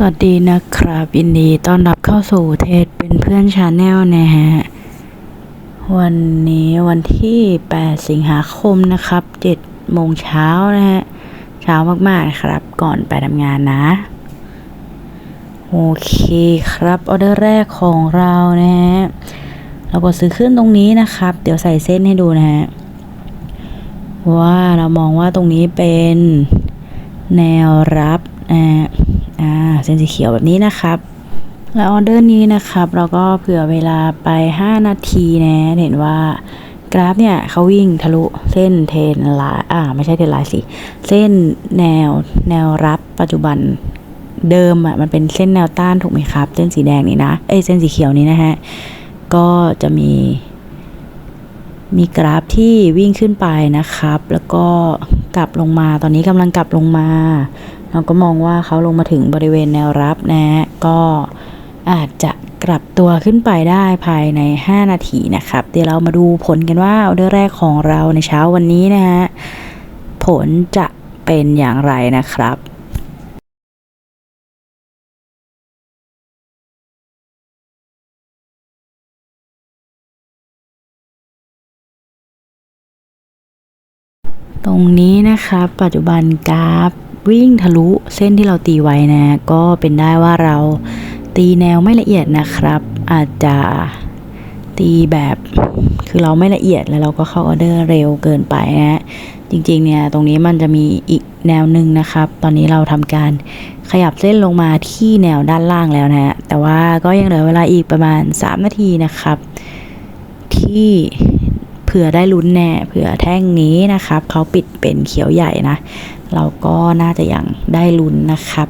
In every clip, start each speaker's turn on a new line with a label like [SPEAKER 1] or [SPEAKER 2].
[SPEAKER 1] สวัสดีนะครับยินดีต้อนรับเข้าสู่เทศเป็นเพื่อนชาแนลนะฮะ วันนี้วันที่ 8 สิงหาคมนะครับ7โมงเช้านะฮะ เช้ามากๆนะครับ ก่อนไปทำงานนะ โอเคครับออเดอร์แรกของเรานะฮะ เรากดซื้อขึ้นตรงนี้นะครับ เดี๋ยวใส่เส้นให้ดูนะฮะ ว่าเรามองว่าตรงนี้เป็นแนวรับอ่า อ่าเส้นสีเขียวแบบนี้นะครับ แล้วออเดอร์นี้นะครับ เราก็เผื่อเวลาไป 5 นาทีนะเห็นว่ากราฟเนี่ยเขาวิ่งทะลุเส้นเทรนไลน์อ่าไม่ใช่เทรนไลน์สิ เส้นแนวแนวรับปัจจุบันเดิมอะมันเป็นเส้นแนวต้านถูกไหมครับ เส้นสีแดงนี่นะ เอ้ยเส้นสีเขียวนี้นะฮะ ก็จะมี มีกราฟที่วิ่งขึ้นไปนะครับ แล้วก็ กลับลงมา ตอนนี้กำลังกลับลงมา เราก็มองว่าเขาลงมาถึงบริเวณแนวรับนะฮะก็อาจจะกลับตัวขึ้นไปได้ภายใน 5 นาทีนะครับ เดี๋ยวเรามาดูผลกันว่าออเดอร์แรกของเราในเช้าวันนี้นะฮะ ผลจะเป็นอย่างไรนะครับ ตรงนี้นะครับปัจจุบันกราฟวิ่งทะลุเส้นที่เราตีไว้นะ ก็เป็นได้ว่าเราตีแนวไม่ละเอียดนะครับ อาจจะตีแบบคือเราไม่ละเอียดแล้วเราก็เข้าออเดอร์เร็วเกินไปนะจริงๆเนี่ยตรงนี้มันจะมีอีกแนวหนึ่งนะครับ ตอนนี้เราทำการขยับเส้นลงมาที่แนวด้านล่างแล้วนะฮะแต่ว่าก็ยังเหลือเวลาอีกประมาณ 3 นาทีนะครับ ที่ เผื่อได้ลุ้นแน่เผื่อแท่งนี้นะครับเขาปิดเป็นเขียวใหญ่นะ เราก็น่าจะยังได้ลุ้นนะครับ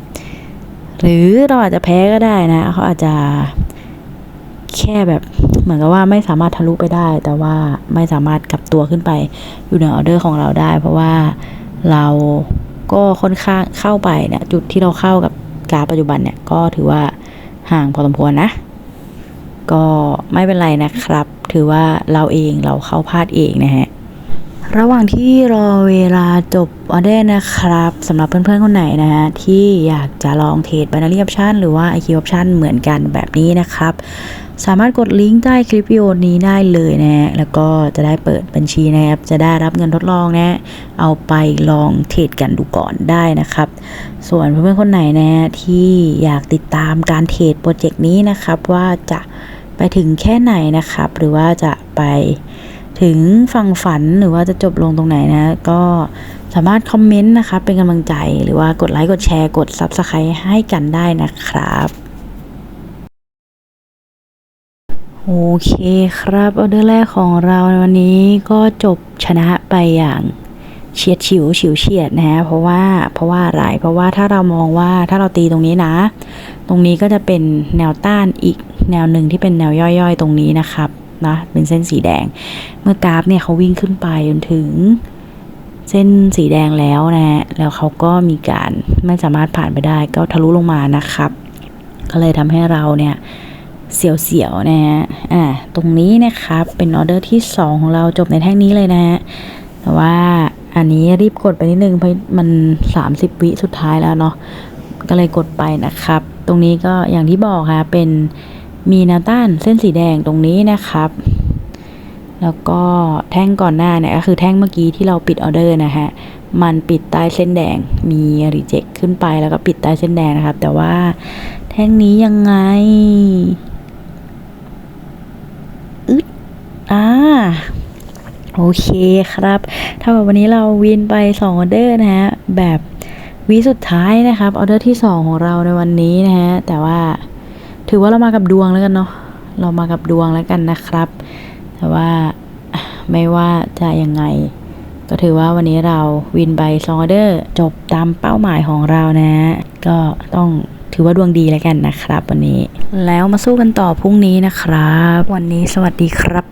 [SPEAKER 1] หรือเราอาจจะแพ้ก็ได้นะเขาอาจจะแค่แบบเหมือนกับว่าไม่สามารถทะลุไปได้ แต่ว่าไม่สามารถกลับตัวขึ้นไปอยู่ในออเดอร์ของเราได้ เพราะว่าเราก็ค่อนข้างเข้าไปเนี่ยจุดที่เราเข้ากับกราฟปัจจุบันเนี่ยก็ถือว่าห่างพอสมควรนะ ก็ไม่เป็นไรนะครับ ถือว่าเราเองเราเข้าพลาดเองนะฮะระหว่างที่รอเวลาจบออเดอร์นะครับสำหรับเพื่อนๆคนไหนนะฮะที่อยากจะลองเทรด binary option หรือว่า IQ option เหมือนกันแบบนี้นะครับ สามารถกดลิงก์ใต้คลิปวิดีโอนี้ได้เลยนะฮะแล้วก็จะได้เปิดบัญชีนะครับจะได้รับเงินทดลองนะ เอาไปลองเทรดกันดูก่อนได้นะครับ ส่วนเพื่อนๆคนไหนนะที่อยากติดตามการเทรดโปรเจกต์นี้นะครับว่าจะ ไปถึงแค่ไหนนะครับ หรือว่าจะไปถึงฝั่งฝันหรือว่าจะจบลงตรงไหนนะ ก็สามารถคอมเมนต์นะครับเป็นกำลังใจหรือว่ากดไลค์กดแชร์กด Subscribe ให้กันได้นะครับโอเคครับออเดอร์แรกของเราในวันนี้ก็จบชนะไปอย่างเฉียดฉิวฉิวเฉียดนะฮะเพราะว่าเพราะว่าอะไรเพราะว่าถ้าเรามองว่าถ้าเราตีตรงนี้นะ ตรงนี้ก็จะเป็นแนวต้านอีก แนวหนึ่งที่เป็นแนวย่อยๆ ตรงนี้นะครับนะเป็นเส้นสีแดง เมื่อกราฟเนี่ยเขาวิ่งขึ้นไปจนถึงเส้นสีแดงแล้วนะฮะแล้วเขาก็มีการไม่สามารถผ่านไปได้ก็ทะลุลงมานะครับ ก็เลยทำให้เราเนี่ยเสียวๆนะฮะ อ่า ตรงนี้นะครับ เป็นออเดอร์ที่ 2 ของเราจบในแท่งนี้เลยนะฮะ แต่ว่าอันนี้รีบกดไปนิดนึงเพราะมัน 30 วิสุดท้ายแล้วเนาะ ก็เลยกดไปนะครับ ตรงนี้ก็อย่างที่บอกค่ะ เป็น มีแนวต้านเส้นสีแดงตรงนี้นะครับ แล้วก็แท่งก่อนหน้าเนี่ยก็คือแท่งเมื่อกี้ที่เราปิดออเดอร์นะฮะ มันปิดใต้เส้นแดง มีรีเจ็คขึ้นไปแล้วก็ปิดใต้เส้นแดงนะครับ แต่ว่าแท่งนี้ยังไงอึดอ่าโอเคครับเท่ากับวันนี้เราวินไป2ออเดอร์นะฮะ แบบวีสุดท้ายนะครับ ออเดอร์ที่ 2 ของเราในวันนี้นะฮะ แต่ว่า ถือว่าเรามากับดวงแล้วกันเนาะเรามากับดวงแล้วกันนะครับ แต่ว่าไม่ว่าจะยังไง ก็ถือว่าวันนี้เราวินไปซออเดอร์จบตามเป้าหมายของเรานะฮะก็ต้องถือว่าดวงดีแล้วกันนะครับ วันนี้ แล้วมาสู้กันต่อพรุ่งนี้นะครับ วันนี้สวัสดีครับ